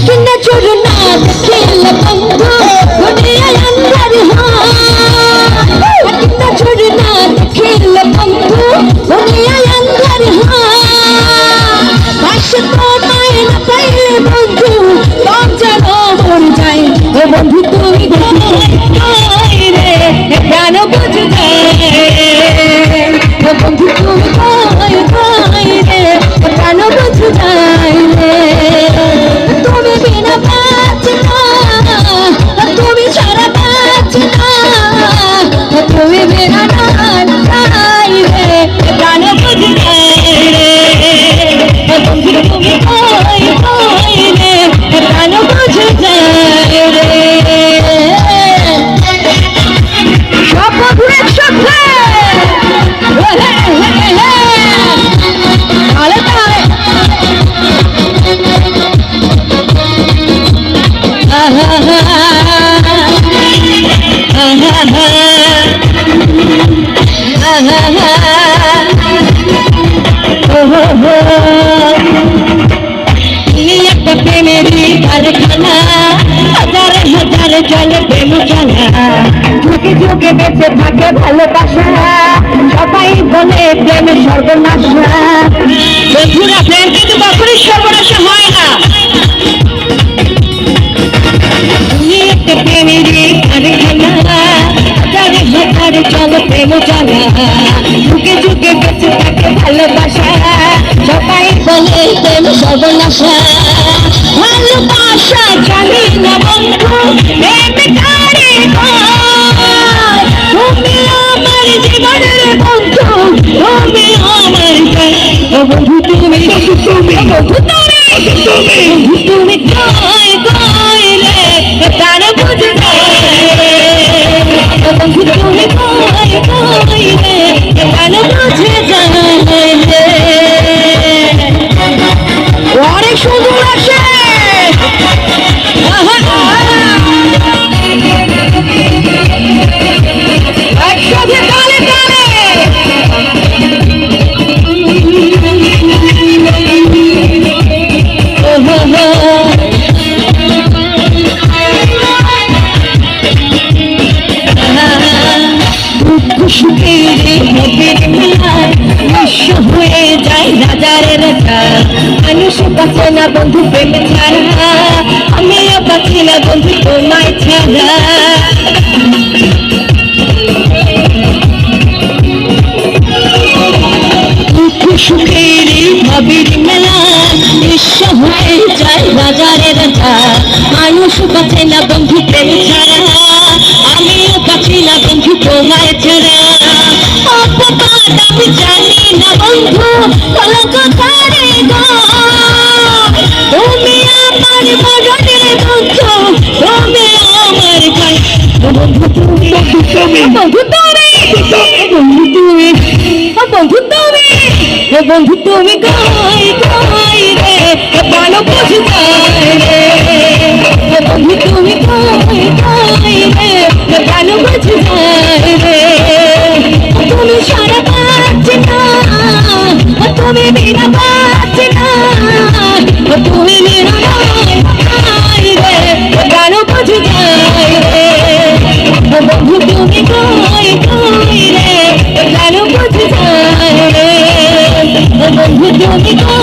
কিনা বন্ধু কিনা তুমি রে? প্রাণ বুঝে যায় ও বন্ধু জলে প্রেম জানা ঝুঁকে ঝুঁকে বেঁচে থাকে ভালোবাসা। সবাই বলে প্রেম সর্বনাশা। বন্ধুরা হয় না। তুমি একটা প্রেমেরই কারখানা হাজার হাজার প্রেম জানা ঝুঁকে ঝুঁকে বেঁচে থাকে ভালোবাসা। সবাই বলে ভালোবাসা জানি না বন্ধু। তুমি তুমি তুমি তুমি বন্ধু তুমি বন্ধু তুমি হয়ে যায় রাজার রাজা মানুষ বাঁচে না বন্ধু, প্রেম ছাড়া। আমিও বাঁচি না বন্ধু, তোমায় ছাড়া। সুখের ভাবির মেলা নিঃস্ব হয়ে যায় বাজারে রাজা মানুষ বাঁচে না বন্ধু, প্রেম ছাড়া। আমিও বাঁচি না বন্ধু, তোমায় ছাড়া। বন্ধু কলঙ্ক কারে গো। তুমি আমার মরণের বন্ধু তুমি আমার ভাই বন্ধু তুমি বন্ধু তুমি। বন্ধু তুমি। বন্ধু তুমি। বন্ধু তুমি। গাই গাই রে? ভালো বুঝ তুমি বিনা পাচ্ছি না ও তুমি বিনা নাই রে ভালো বুঝ যায় রে ও বন্ধু তুমি গাই গাই রে ভালো বুঝ যায় রে ও বন্ধু তুমি গাই